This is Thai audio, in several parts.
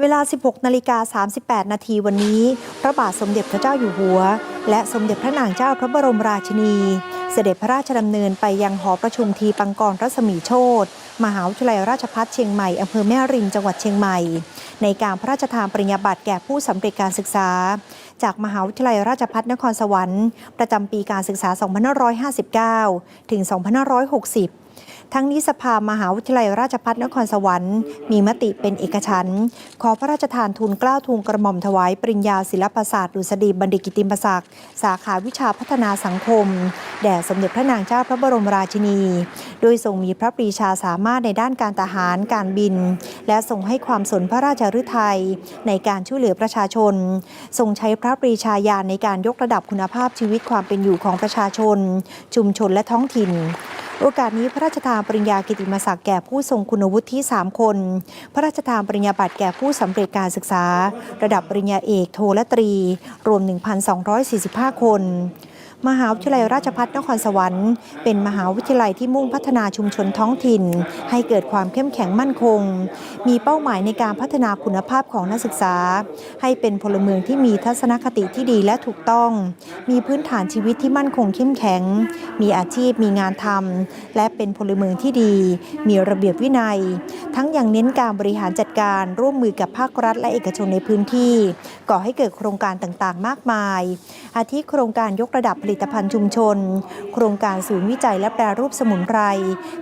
เวลา 16 นาฬิกา 38 นาทีวันนี้ พระบาทสมเด็จพระเจ้าอยู่หัว และสมเด็จพระนางเจ้าพระบรมราชินี เสด็จพระราชดำเนินไปยังหอประชุมทีปังกรรัศมีโชตมหาวิทยาลัยราชภัฏเชียงใหม่อำเภอแม่ริมจังหวัดเชียงใหม่ ในการพระราชทานปริญญาบัตรแก่ผู้สำเร็จการศึกษา จากมหาวิทยาลัยราชภัฏนครสวรรค์ ประจำปีการศึกษา 2559 ถึง 2560 ทั้งนี้สภามหาวิทยาลัยราชภัฏนครสวรรค์มีมติเป็นเอกฉันท์ขอพระราชทานทุนเกล้าทุนกระหม่อมถวายปริญญาศิลปศาสตร์ดุษฎีบัณฑิตกิติมศักดิ์สาขาวิชาพัฒนาสังคม แด่สมเด็จพระนางเจ้าพระบรมราชินี โดยทรงมีพระปรีชาสามารถในด้านการทหารการบิน และทรงให้ความสนพระราชฤทัยในการช่วยเหลือประชาชน ทรงใช้พระปรีชาญาณในการยกระดับคุณภาพชีวิตความเป็นอยู่ของประชาชน ชุมชนและท้องถิ่น โอกาสนี้พระราชทานปริญญากิติมศักดิ์แก่ผู้ทรงคุณวุฒิที่3คน พระราชทานปริญญาบัตรแก่ผู้สำเร็จการศึกษา ระดับปริญญาเอกโทและตรี รวม 1,245 คน มหาวิทยาลัยราชภัฏนครสวรรค์ เป็นมหาวิทยาลัยที่มุ่งพัฒนาชุมชนท้องถิ่น ให้เกิดความเข้มแข็งมั่นคง มีเป้าหมายในการพัฒนาคุณภาพของนักศึกษา ให้เป็นพลเมืองที่มีทัศนคติที่ดีและถูกต้อง มีพื้นฐานชีวิตที่มั่นคงเข้มแข็ง มีอาชีพมีงานทำและเป็นพลเมืองที่ดี มีระเบียบวินัย ทั้งยังเน้นการบริหารจัดการร่วมมือกับภาครัฐ และเอกชนในพื้นที่ ก่อให้เกิดโครงการต่างๆ มากมาย อาทิโครงการยกระดับผลิตภัณฑ์ชุมชน โครงการศูนย์วิจัยและแปรรูปสมุนไพร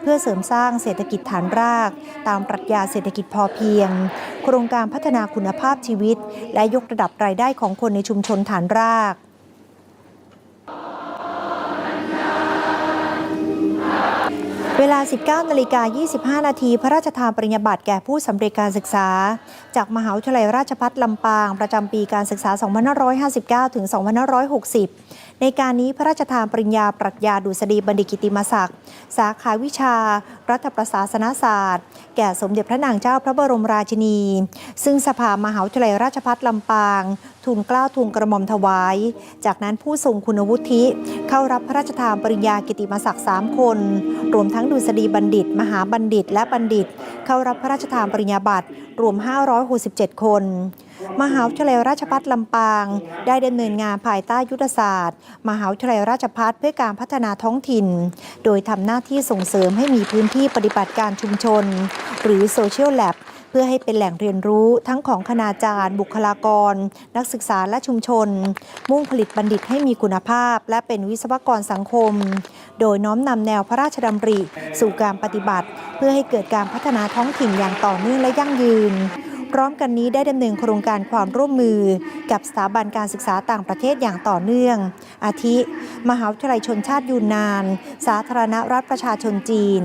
เพื่อเสริมสร้างเศรษฐกิจฐานราก ตามปรัชญาเศรษฐกิจพอเพียง โครงการพัฒนาคุณภาพชีวิต และยกระดับรายได้ของคนในชุมชนฐานรากเวลา 19นาฬิกา25 นาที พระราชทานปริญญาบัตรแก่ผู้สำเร็จการศึกษา จากมหาวิทยาลัยราชภัฏลำปาง ประจำปีการศึกษา 2559 ถึง 2560 ในการนี้พระราชทานปริญญาปรัชญาดุษฎีบัณฑิตกิติมศักดิ์สาขาวิชา รัฐประศาสนศาสตร์ แก่สมเด็จพระนางเจ้าพระบรมราชินี ซึ่งสภามหาวิทยาลัยราชภัฏลำปาง ทุนกล้าทุนกระหม่อมถวาย จากนั้นผู้ทรงคุณวุฒิเข้ารับพระราชทานปริญญากิติมศักดิ์3คน รวมทั้งดุษฎีบัณฑิต มหาบัณฑิต และบัณฑิต เข้ารับพระราชทานปริญญาบัตรรวม 567 คน มหาวิทยาลัยราชภัฏลำปาง ได้ดำเนินงานภายใต้ยุทธศาสตร์ มหาวิทยาลัยราชภัฏเพื่อการพัฒนาท้องถิ่น โดยทำหน้าที่ส่งเสริมให้มีพื้นที่ปฏิบัติการชุมชน หรือโซเชียลแลบเพื่อให้เป็นแหล่งเรียนรู้ทั้งของคณาจารย์ บุคลากร นักศึกษาและชุมชน มุ่งผลิตบัณฑิตให้มีคุณภาพ และเป็นวิศวกรสังคม โดยน้อมนำแนวพระราชดำริ สู่การปฏิบัติ เพื่อให้เกิดการพัฒนาท้องถิ่นอย่างต่อเนื่องและยั่งยืน พร้อมกันนี้ได้ดำเนินโครงการความร่วมมือ กับสถาบันการศึกษาต่างประเทศอย่างต่อเนื่อง อาทิ มหาวิทยาลัยชนชาติยูนนาน สาธารณรัฐประชาชนจีน